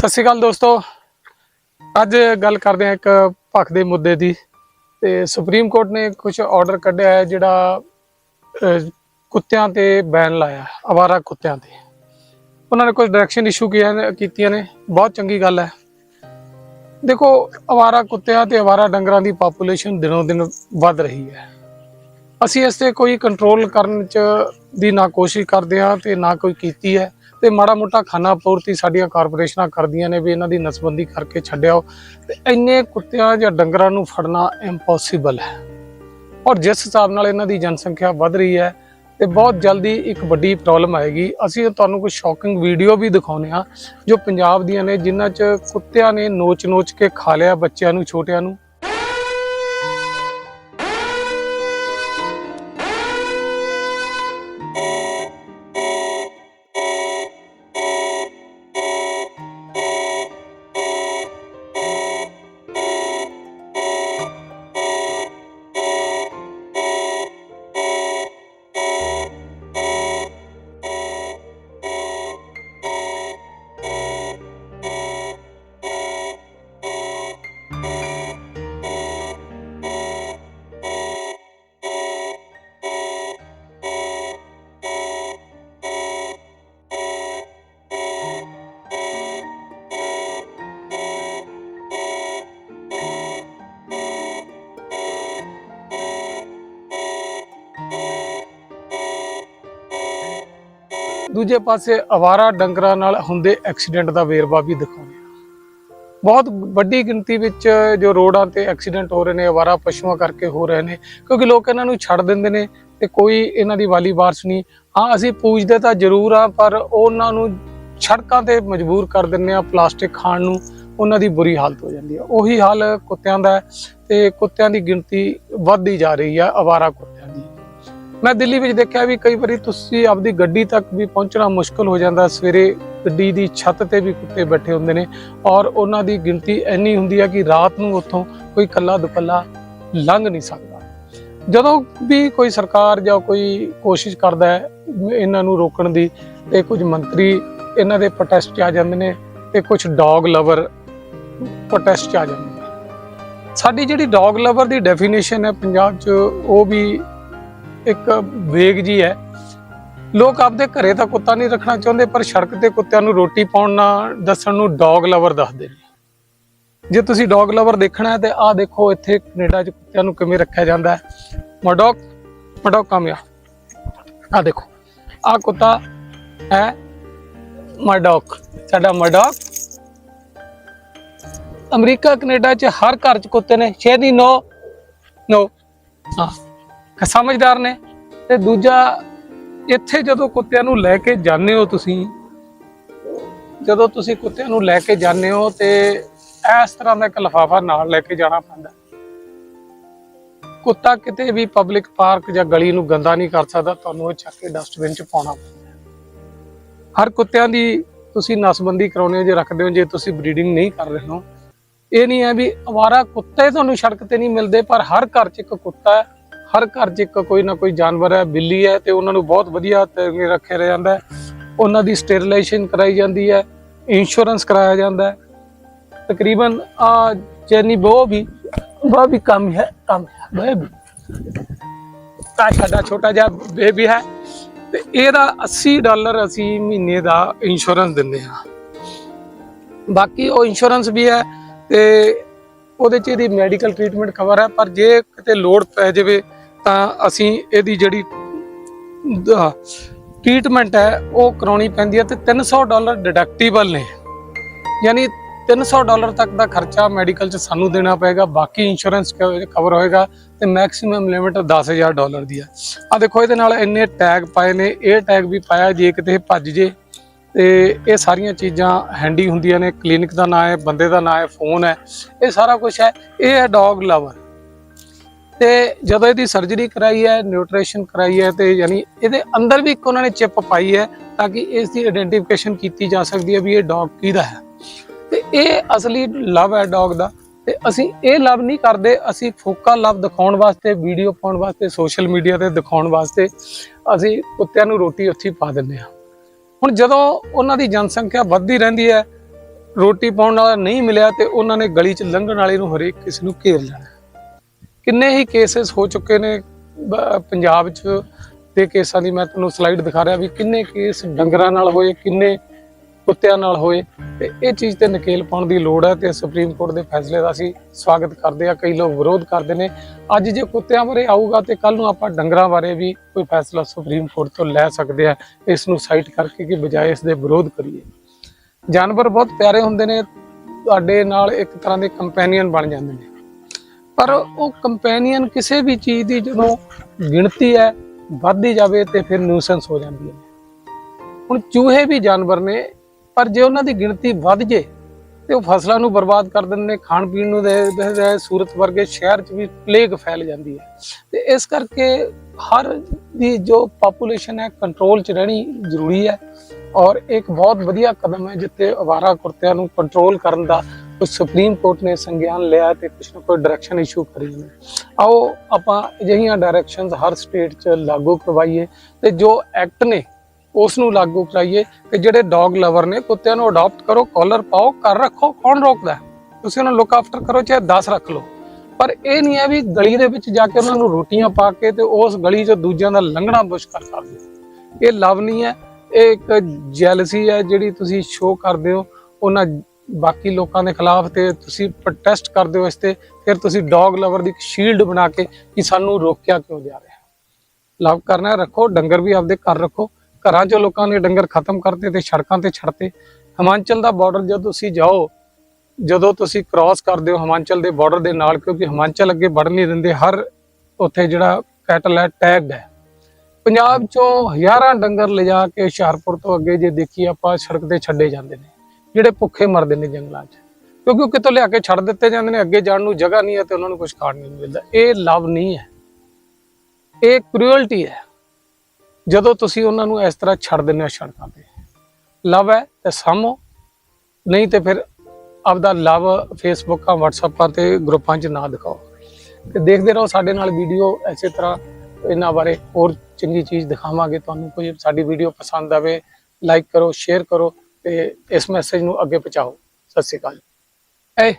ਸਤਿ ਸ਼੍ਰੀ ਅਕਾਲ ਦੋਸਤੋ। ਅੱਜ ਗੱਲ ਕਰਦੇ ਹਾਂ ਇੱਕ ਭੱਖ ਦੇ ਮੁੱਦੇ ਦੀ। ਤੇ ਸੁਪਰੀਮ ਕੋਰਟ ਨੇ ਕੁਝ ਆਰਡਰ ਕੱਢਿਆ ਹੈ ਜਿਹੜਾ ਕੁੱਤਿਆਂ ਤੇ ਬੈਨ ਲਾਇਆ ਹੈ, ਅਵਾਰਾ ਕੁੱਤਿਆਂ ਤੇ। ਉਹਨਾਂ ਨੇ ਕੁਝ ਡਾਇਰੈਕਸ਼ਨ ਇਸ਼ੂ ਕੀਤੀਆਂ ਨੇ। ਬਹੁਤ ਚੰਗੀ ਗੱਲ ਹੈ। ਦੇਖੋ ਅਵਾਰਾ ਕੁੱਤਿਆਂ ਤੇ ਅਵਾਰਾ ਡੰਗਰਾਂ ਦੀ ਪਾਪੂਲੇਸ਼ਨ ਦਿਨੋਂ ਦਿਨ ਵੱਧ ਰਹੀ ਹੈ। ਅਸੀਂ ਇਸ ਤੇ ਕੋਈ ਕੰਟਰੋਲ ਕਰਨ ਚ ਦੀ ਨਾ ਕੋਸ਼ਿਸ਼ ਕਰਦੇ ਹਾਂ ਤੇ ਨਾ ਕੋਈ ਕੀਤੀ ਹੈ। ਤੇ ਮਾੜਾ ਮੋਟਾ ਖਾਨਾ ਪੂਰਤੀ ਸਾਡੀਆਂ ਕਾਰਪੋਰੇਸ਼ਨਾਂ ਕਰਦੀਆਂ ਨੇ ਵੀ ਇਹਨਾਂ ਦੀ ਨਸਬੰਦੀ ਕਰਕੇ ਛੱਡਿਓ ਤੇ ਇੰਨੇ ਕੁੱਤਿਆਂ ਜਾਂ ਡੰਗਰਾਂ ਨੂੰ ਫੜਨਾ ਇੰਪੋਸੀਬਲ ਹੈ। ਔਰ ਜਿਸ ਹਿਸਾਬ ਨਾਲ ਇਹਨਾਂ ਦੀ ਜਨਸੰਖਿਆ ਵੱਧ ਰਹੀ ਹੈ ਤੇ ਬਹੁਤ ਜਲਦੀ ਇੱਕ ਵੱਡੀ ਪ੍ਰੋਬਲਮ ਆਏਗੀ। ਅਸੀਂ ਤੁਹਾਨੂੰ ਕੁਝ ਸ਼ੌਕਿੰਗ ਵੀਡੀਓ ਵੀ ਦਿਖਾਉਨੇ ਆ ਜੋ ਪੰਜਾਬ ਦੀਆਂ ਨੇ, ਜਿਨ੍ਹਾਂ 'ਚ ਕੁੱਤਿਆਂ ਨੇ ਨੋਚ-ਨੋਚ ਕੇ ਖਾ ਲਿਆ ਬੱਚਿਆਂ ਨੂੰ, ਛੋਟਿਆਂ ਨੂੰ। ਦੂਜੇ ਪਾਸੇ ਅਵਾਰਾ ਡੰਗਰਾਂ ਨਾਲ ਹੁੰਦੇ ਐਕਸੀਡੈਂਟ ਦਾ ਵੇਰਵਾ ਵੀ ਦਿਖਾਉਂਦੇ ਆ ਬਹੁਤ ਵੱਡੀ ਗਿਣਤੀ ਵਿੱਚ ਜੋ ਰੋਡਾਂ ਤੇ ਐਕਸੀਡੈਂਟ ਹੋ ਰਹੇ ਨੇ, ਅਵਾਰਾ ਪਸ਼ੂਆਂ ਕਰਕੇ ਹੋ ਰਹੇ ਨੇ, ਕਿਉਂਕਿ ਲੋਕ ਇਹਨਾਂ ਨੂੰ ਛੱਡ ਦਿੰਦੇ ਨੇ ਤੇ ਕੋਈ ਇਹਨਾਂ ਦੀ ਵਾਲੀ ਵਾਰਸ ਨਹੀਂ। ਹਾਂ, ਅਸੀਂ ਪੂਜਦੇ ਤਾਂ ਜ਼ਰੂਰ ਆ ਪਰ ਉਹਨਾਂ ਨੂੰ ਸੜਕਾਂ ਤੇ ਮਜਬੂਰ ਕਰ ਦਿੰਦੇ ਆ ਪਲਾਸਟਿਕ ਖਾਣ ਨੂੰ ਉਹਨਾਂ ਦੀ ਬੁਰੀ ਹਾਲਤ ਹੋ ਜਾਂਦੀ ਹੈ। ਉਹੀ ਹਾਲ ਕੁੱਤਿਆਂ ਦਾ ਹੈ ਤੇ ਕੁੱਤਿਆਂ ਦੀ ਗਿਣਤੀ ਵੱਧਦੀ ਜਾ ਰਹੀ ਆ ਅਵਾਰਾ ਕੁੱਤੇ ਮੈਂ ਦਿੱਲੀ ਵਿੱਚ ਦੇਖਿਆ ਵੀ ਕਈ ਵਾਰੀ ਤੁਸੀਂ ਆਪਦੀ ਗੱਡੀ ਤੱਕ ਵੀ ਪਹੁੰਚਣਾ ਮੁਸ਼ਕਲ ਹੋ ਜਾਂਦਾ। ਸਵੇਰੇ ਗੱਡੀ ਦੀ ਛੱਤ ਤੇ ਵੀ ਕੁੱਤੇ ਬੈਠੇ ਹੁੰਦੇ ਨੇ ਔਰ ਉਹਨਾਂ ਦੀ ਗਿਣਤੀ ਇੰਨੀ ਹੁੰਦੀ ਹੈ ਕਿ ਰਾਤ ਨੂੰ ਉੱਥੋਂ ਕੋਈ ਕੱਲਾ ਦੁਪੱਲਾ ਲੰਘ ਨਹੀਂ ਸਕਦਾ। ਜਦੋਂ ਵੀ ਕੋਈ ਸਰਕਾਰ ਜਾਂ ਕੋਈ ਕੋਸ਼ਿਸ਼ ਕਰਦਾ ਹੈ ਇਹਨਾਂ ਨੂੰ ਰੋਕਣ ਦੀ ਤੇ ਕੁਝ ਮੰਤਰੀ ਇਹਨਾਂ ਦੇ ਪ੍ਰੋਟੈਸਟ 'ਚ ਆ ਜਾਂਦੇ ਨੇ ਤੇ ਕੁਝ ਡੌਗ ਲਵਰ ਪ੍ਰੋਟੈਸਟ 'ਚ ਆ ਜਾਂਦੇ ਨੇ। ਸਾਡੀ ਜਿਹੜੀ ਡੌਗ ਲਵਰ ਦੀ ਡੈਫੀਨੇਸ਼ਨ ਹੈ ਪੰਜਾਬ 'ਚ ਉਹ ਵੀ ਇੱਕ ਵੇਗ ਜੀ ਹੈ। ਲੋਕ ਆਪਦੇ ਘਰੇ ਤਾਂ ਕੁੱਤਾ ਨਹੀਂ ਰੱਖਣਾ ਚਾਹੁੰਦੇ, ਪਰ ਸੜਕ ਤੇ ਕੁੱਤਿਆਂ ਨੂੰ ਰੋਟੀ ਪਾਉਣ ਨਾਲ ਦੱਸਣ ਨੂੰ ਡੌਗ ਲਵਰ ਦੱਸਦੇ ਨੇ। ਜੇ ਤੁਸੀਂ ਡੌਗ ਲਵਰ ਦੇਖਣਾ ਹੈ ਤੇ ਆਹ ਦੇਖੋ ਇੱਥੇ ਕੈਨੇਡਾ 'ਚ ਕੁੱਤਿਆਂ ਨੂੰ ਕਿਵੇਂ ਰੱਖਿਆ ਜਾਂਦਾ ਹੈ। ਮਡੌਕ ਮਡੌਕ ਕਾਮਿਆ। ਆਹ ਦੇਖੋ, ਆਹ ਕੁੱਤਾ ਹੈ ਮਡੌਕ ਸਾਡਾ ਮਡੌਕ ਅਮਰੀਕਾ, ਕੈਨੇਡਾ 'ਚ ਹਰ ਘਰ 'ਚ ਕੁੱਤੇ ਨੇ। ਸ਼ੇਦੀ ਨੋ ਨੋ। ਹਾਂ ਸਮਝਦਾਰ ਨੇ। ਤੇ ਦੂਜਾ, ਇੱਥੇ ਜਦੋਂ ਕੁੱਤਿਆਂ ਨੂੰ ਲੈ ਕੇ ਜਾਂਦੇ ਹੋ ਤੁਸੀਂ, ਜਦੋਂ ਤੁਸੀਂ ਕੁੱਤਿਆਂ ਨੂੰ ਲੈ ਕੇ ਜਾਂਦੇ ਹੋ ਤੇ ਇਸ ਤਰ੍ਹਾਂ ਦਾ ਇੱਕ ਲਿਫਾਫਾ ਨਾਲ ਲੈ ਕੇ ਜਾਣਾ ਪੈਂਦਾ। ਕੁੱਤਾ ਕਿਤੇ ਵੀ ਪਬਲਿਕ ਪਾਰਕ ਜਾਂ ਗਲੀ ਨੂੰ ਗੰਦਾ ਨਹੀਂ ਕਰ ਸਕਦਾ, ਤੁਹਾਨੂੰ ਉਹ ਚੱਕ ਕੇ ਡਸਟਬਿਨ 'ਚ ਪਾਉਣਾ ਪੈਂਦਾ। ਹਰ ਕੁੱਤਿਆਂ ਦੀ ਤੁਸੀਂ ਨਸਬੰਦੀ ਕਰਾਉਣੇ ਹੋ, ਜੇ ਰੱਖਦੇ ਹੋ, ਜੇ ਤੁਸੀਂ ਬਰੀਡਿੰਗ ਨਹੀਂ ਕਰ ਰਹੇ ਹੋ। ਇਹ ਨਹੀਂ ਹੈ ਵੀ ਅਵਾਰਾ ਕੁੱਤੇ ਤੁਹਾਨੂੰ ਸੜਕ ਤੇ ਨਹੀਂ ਮਿਲਦੇ, ਪਰ ਹਰ ਘਰ 'ਚ ਇੱਕ ਕੁੱਤਾ ਹੈ। ਹਰ ਘਰ 'ਚ ਇੱਕ ਕੋਈ ਨਾ ਕੋਈ ਜਾਨਵਰ ਹੈ, ਬਿੱਲੀ ਹੈ ਤੇ ਉਹਨਾਂ ਨੂੰ ਬਹੁਤ ਵਧੀਆ ਤਰੀਕੇ ਰੱਖਿਆ ਜਾਂਦਾ ਹੈ। ਉਹਨਾਂ ਦੀ ਸਟੇਰੀਲਾਈਜੇਸ਼ਨ ਕਰਾਈ ਜਾਂਦੀ ਹੈ ਇੰਸ਼ੋਰੈਂਸ ਕਰਾਇਆ ਜਾਂਦਾ ਹੈ। ਤਕਰੀਬਨ ਆ ਚੈਨੀ ਬੋ ਵੀ ਉਹ ਵੀ ਕੰਮ ਹੈ ਕੰਮ ਹੈ ਬੇਬੀ ਕਾ ਸਾਡਾ ਛੋਟਾ ਜਿਹਾ ਬੇਬੀ ਹੈ ਤੇ ਇਹਦਾ 80 ਡਾਲਰ ਅਸੀਂ ਮਹੀਨੇ ਦਾ ਇੰਸ਼ੋਰੈਂਸ ਦਿੰਦੇ ਹਾਂ। ਬਾਕੀ ਉਹ ਇੰਸ਼ੋਰੈਂਸ ਵੀ ਹੈ ਤੇ ਉਹਦੇ ਚ ਇਹਦੀ ਮੈਡੀਕਲ ਟ੍ਰੀਟਮੈਂਟ ਕਵਰ ਹੈ, ਪਰ ਜੇ ਕਿਤੇ ਲੋੜ ਪੈ ਜਾਵੇ ਤਾਂ ਅਸੀਂ ਇਹਦੀ ਜਿਹੜੀ ਟ੍ਰੀਟਮੈਂਟ ਹੈ, ਉਹ ਕਰਾਉਣੀ ਪੈਂਦੀ ਹੈ ਤੇ 300 ਡਾਲਰ ਡਿਡਕਟੀਬਲ ਨੇ। ਯਾਨੀ 300 ਡਾਲਰ ਤੱਕ ਦਾ ਖਰਚਾ ਮੈਡੀਕਲ ਚ ਸਾਨੂੰ ਦੇਣਾ ਪਏਗਾ, ਬਾਕੀ ਇੰਸ਼ੋਰੈਂਸ ਕਵਰ ਹੋਏਗਾ ਤੇ ਮੈਕਸਿਮਮ ਲਿਮਿਟ 10000 ਡਾਲਰ ਦੀ ਹੈ। ਆ ਦੇਖੋ, ਇਹਦੇ ਨਾਲ ਇੰਨੇ ਟੈਗ ਪਾਏ ਨੇ, ਇਹ ਟੈਗ ਵੀ ਪਾਇਆ, ਜੇ ਕਿਤੇ ਭੱਜ ਜੇ, ਤੇ ਇਹ ਸਾਰੀਆਂ ਚੀਜ਼ਾਂ ਹੈਂਡੀ ਹੁੰਦੀਆਂ ਨੇ ਕਲੀਨਿਕ ਦਾ ਨਾਮ ਹੈ, ਬੰਦੇ ਦਾ ਨਾਮ ਹੈ ਫੋਨ ਹੈ, ਇਹ ਸਾਰਾ ਕੁਝ ਹੈ, ਇਹ ਹੈ ਡੌਗ ਲਵਰ ਤੇ ਜਦੋਂ ਇਹਦੀ ਸਰਜਰੀ ਕਰਾਈ ਹੈ ਨਿਊਟ੍ਰੀਸ਼ਨ ਕਰਾਈ ਹੈ ਤੇ ਯਾਨੀ ਇਹਦੇ ਅੰਦਰ ਵੀ ਇੱਕ ਉਹਨਾਂ ਨੇ ਚਿਪ ਪਾਈ ਹੈ ਤਾਂ ਕਿ ਇਸ ਦੀ ਆਇਡੈਂਟੀਫਿਕੇਸ਼ਨ ਕੀਤੀ ਜਾ ਸਕਦੀ ਹੈ ਵੀ ਇਹ ਡੌਗ ਕਿਹਦਾ ਹੈ। ਤੇ ਇਹ ਅਸਲੀ ਲਵ ਹੈ ਡੌਗ ਦਾ ਤੇ ਅਸੀਂ ਇਹ ਲਵ ਨਹੀਂ ਕਰਦੇ, ਅਸੀਂ ਫੋਕਾ ਲਵ ਦਿਖਾਉਣ ਵਾਸਤੇ ਵੀਡੀਓ ਪਾਉਣ ਵਾਸਤੇ ਸੋਸ਼ਲ ਮੀਡੀਆ ਤੇ ਦਿਖਾਉਣ ਵਾਸਤੇ ਅਸੀਂ ਕੁੱਤਿਆਂ ਨੂੰ ਰੋਟੀ ਉੱਥੇ ਪਾ ਦਿੰਦੇ ਹਾਂ। ਹੁਣ ਜਦੋਂ ਉਹਨਾਂ ਦੀ ਜਨਸੰਖਿਆ ਵੱਧਦੀ ਰਹਿੰਦੀ ਹੈ, ਰੋਟੀ ਪਾਉਣ ਵਾਲਾ ਨਹੀਂ ਮਿਲਿਆ ਤੇ ਉਹਨਾਂ ਨੇ ਗਲੀ 'ਚ ਲੰਘਣ ਵਾਲੇ ਨੂੰ ਹਰੇਕ ਕਿਸੇ ਨੂੰ ਘੇਰ ਲੈਣਾ। ਕਿੰਨੇ ਹੀ ਕੇਸਸ ਹੋ ਚੁੱਕੇ ਨੇ ਪੰਜਾਬ 'ਚ ਤੇ ਕੇਸਾਂ ਦੀ ਮੈਂ ਤੁਹਾਨੂੰ ਸਲਾਈਡ ਦਿਖਾ ਰਿਹਾ ਵੀ ਕਿੰਨੇ ਕੇਸ ਡੰਗਰਾਂ ਨਾਲ ਹੋਏ, ਕਿੰਨੇ ਕੁੱਤਿਆਂ ਨਾਲ ਹੋਏ, ਤੇ ਇਹ ਚੀਜ਼ ਤੇ ਨਕੇਲ ਪਾਉਣ ਦੀ ਲੋੜ ਹੈ ਤੇ ਸੁਪਰੀਮ ਕੋਰਟ ਦੇ ਫੈਸਲੇ ਦਾ ਅਸੀਂ ਸਵਾਗਤ ਕਰਦੇ ਆ ਕਈ ਲੋਕ ਵਿਰੋਧ ਕਰਦੇ ਨੇ। ਅੱਜ ਜੇ ਕੁੱਤਿਆਂ ਬਾਰੇ ਆਊਗਾ ਤੇ ਕੱਲ ਨੂੰ ਆਪਾਂ ਡੰਗਰਾਂ ਬਾਰੇ ਵੀ ਕੋਈ ਫੈਸਲਾ ਸੁਪਰੀਮ ਕੋਰਟ ਤੋਂ ਲੈ ਸਕਦੇ ਆ ਇਸ ਨੂੰ ਸਾਈਟ ਕਰਕੇ ਕਿ ਬਜਾਏ ਇਸ ਦੇ ਵਿਰੋਧ ਕਰੀਏ। ਜਾਨਵਰ ਬਹੁਤ ਪਿਆਰੇ ਹੁੰਦੇ ਨੇ। ਤੁਹਾਡੇ ਨਾਲ ਇੱਕ ਤਰ੍ਹਾਂ ਦੇ ਕੰਪੈਨੀਅਨ ਬਣ ਜਾਂਦੇ ਨੇ। ਪਰ ਉਹ ਕੰਪੈਨੀਅਨ ਕਿਸੇ ਵੀ ਚੀਜ਼ ਦੀ ਜਦੋਂ ਗਿਣਤੀ ਹੈ, ਵੱਧਦੀ ਜਾਵੇ ਤੇ ਫਿਰ ਨਿਊਸੈਂਸ ਹੋ ਜਾਂਦੀ ਹੈ। ਹੁਣ ਚੂਹੇ ਵੀ ਜਾਨਵਰ ਨੇ, ਪਰ ਜੇ ਉਹਨਾਂ ਦੀ ਗਿਣਤੀ ਵੱਧ ਜੇ, ਤੇ ਉਹ ਫਸਲਾਂ ਨੂੰ ਬਰਬਾਦ ਕਰ ਦਿੰਦੇ ਨੇ, ਖਾਣ ਪੀਣ ਨੂੰ ਦੇ ਦੇ ਸੂਰਤ ਵਰਗੇ ਸ਼ਹਿਰ 'ਚ ਵੀ ਪਲੇਗ ਫੈਲ ਜਾਂਦੀ ਹੈ। ਤੇ ਇਸ ਕਰਕੇ ਹਰ ਦੀ ਜੋ ਪਾਪੂਲੇਸ਼ਨ ਹੈ ਕੰਟਰੋਲ 'ਚ ਰਹਿਣੀ ਜ਼ਰੂਰੀ ਹੈ ਔਰ ਇੱਕ ਬਹੁਤ ਵਧੀਆ ਕਦਮ ਹੈ, ਜਿੱਥੇ ਅਵਾਰਾ ਕੁੱਤਿਆਂ ਨੂੰ ਕੰਟਰੋਲ ਕਰਨ ਦਾ ਸੁਪਰੀਮ ਕੋਰਟ ਨੇ ਸੰਗਿਆਨ ਲਿਆ ਤੇ ਕੁਝ ਨਾ ਕੋਈ ਡਾਇਰੈਕਸ਼ਨ ਇਸ਼ੂ ਕਰੀ ਨੇ ਆਓ ਆਪਾਂ ਅਜਿਹੀਆਂ ਡਾਇਰੈਕਸ਼ਨਸ ਹਰ ਸਟੇਟ 'ਚ ਲਾਗੂ ਕਰਵਾਈਏ ਤੇ ਜੋ ਐਕਟ ਨੇ ਉਸ ਨੂੰ ਲਾਗੂ ਕਰਾਈਏ ਤੇ ਜਿਹੜੇ ਡੌਗ ਲਵਰ ਨੇ ਕੁੱਤਿਆਂ ਨੂੰ ਅਡਾਪਟ ਕਰੋ ਕਾਲਰ ਪਾਓ, ਘਰ ਰੱਖੋ, ਕੌਣ ਰੋਕਦਾ ਤੁਸੀਂ ਉਹਨਾਂ ਲੁੱਕ ਆਫਟਰ ਕਰੋ, ਚਾਹੇ 10 ਰੱਖ ਲਓ। ਪਰ ਇਹ ਨਹੀਂ ਹੈ ਵੀ ਗਲੀ ਦੇ ਵਿੱਚ ਜਾ ਕੇ ਉਹਨਾਂ ਨੂੰ ਰੋਟੀਆਂ ਪਾ ਕੇ ਤੇ ਉਸ ਗਲੀ 'ਚ ਦੂਜਿਆਂ ਦਾ ਲੰਘਣਾ ਮੁਸ਼ਕਲ ਕਰ ਦਿਓ ਇਹ ਲਵ ਨਹੀਂ ਹੈ, ਇਹ ਇੱਕ ਜੈਲਸੀ ਹੈ ਜਿਹੜੀ ਤੁਸੀਂ ਸ਼ੋਅ ਕਰਦੇ ਹੋ, ਉਹਨਾਂ ਬਾਕੀ ਲੋਕਾਂ ਦੇ ਖਿਲਾਫ ਤੇ ਤੁਸੀਂ ਪ੍ਰੋਟੈਸਟ ਕਰਦੇ ਹੋ ਇਸ ਤੇ, ਫਿਰ ਤੁਸੀਂ ਡੌਗ ਲਵਰ ਦੀ ਇੱਕ ਸ਼ੀਲਡ ਬਣਾ ਕੇ ਕਿ ਸਾਨੂੰ ਰੋਕਿਆ ਕਿਉਂ ਜਾ ਰਿਹਾ? ਲਵ ਕਰਨਾ ਰੱਖੋ, ਡੰਗਰ ਵੀ ਆਪਦੇ ਘਰ ਰੱਖੋ। ਘਰਾਂ 'ਚੋਂ ਲੋਕਾਂ ਨੇ ਡੰਗਰ ਖਤਮ ਕਰਤੇ ਤੇ ਸੜਕਾਂ ਤੇ ਛੱਡਤੇ। ਹਿਮਾਚਲ ਦਾ ਬਾਰਡਰ ਜਦੋਂ ਤੁਸੀਂ ਜਾਓ, ਜਦੋਂ ਤੁਸੀਂ ਕ੍ਰਾਸ ਕਰਦੇ ਹੋ ਹਿਮਾਚਲ ਦੇ ਬਾਰਡਰ ਦੇ ਨਾਲ, ਕਿਉਂਕਿ ਹਿਮਾਚਲ ਅੱਗੇ ਵੜ ਨਹੀਂ ਦਿੰਦੇ, ਹਰ ਉੱਥੇ ਜਿਹੜਾ ਕੈਟਲ ਹੈ ਟੈਗਡ ਹੈ। ਪੰਜਾਬ ਚੋਂ ਹਜ਼ਾਰਾਂ ਡੰਗਰ ਲਿਜਾ ਕੇ ਹੁਸ਼ਿਆਰਪੁਰ ਤੋਂ ਅੱਗੇ ਜੇ ਦੇਖੀ ਆਪਾਂ, ਸੜਕ ਤੇ ਛੱਡੇ ਜਾਂਦੇ ਨੇ। ਜਿਹੜੇ ਭੁੱਖੇ ਮਰਦੇ ਨੇ ਜੰਗਲਾਂ 'ਚ। ਕਿਉਂਕਿ ਉਹ ਕਿਤੋਂ ਲਿਆ ਕੇ ਛੱਡ ਦਿੱਤੇ ਜਾਂਦੇ ਨੇ, ਅੱਗੇ ਜਾਣ ਨੂੰ ਜਗ੍ਹਾ ਨਹੀਂ ਹੈ ਤੇ ਉਹਨਾਂ ਨੂੰ ਕੁਝ ਖਾਣ ਨੂੰ ਮਿਲਦਾ। ਇਹ ਲਵ ਨਹੀਂ ਹੈ। ਇਹ ਕ੍ਰੂਅਲਟੀ ਹੈ। ਜਦੋਂ ਤੁਸੀਂ ਉਹਨਾਂ ਨੂੰ ਇਸ ਤਰ੍ਹਾਂ ਛੱਡ ਦਿੰਦੇ ਹੋ ਸੜਕਾਂ ਤੇ। ਲਵ ਹੈ ਤੇ ਸਾਮੋ ਨਹੀਂ ਤੇ ਫਿਰ ਆਪਦਾ ਲਵ ਫੇਸਬੁੱਕਾਂ, ਵਟਸਐਪਾਂ ਤੇ ਗਰੁੱਪਾਂ 'ਚ ਨਾ ਦਿਖਾਓ। ਤੇ ਦੇਖਦੇ ਰਹੋ ਸਾਡੇ ਨਾਲ ਵੀਡੀਓ ਐਸੇ ਤਰ੍ਹਾਂ ਇਹਨਾਂ ਬਾਰੇ ਹੋਰ ਚੰਗੀ ਚੀਜ਼ ਦਿਖਾਵਾਂਗੇ। ਤੁਹਾਨੂੰ ਕੋਈ ਸਾਡੀ ਵੀਡੀਓ ਪਸੰਦ ਆਵੇ ਲਾਈਕ ਕਰੋ ਸ਼ੇਅਰ ਕਰੋ। ਤੇ ਇਸ ਮੈਸੇਜ ਨੂੰ ਅੱਗੇ ਪਹੁੰਚਾਓ। ਸਤਿ ਸ਼੍ਰੀ ਅਕਾਲ। ਏ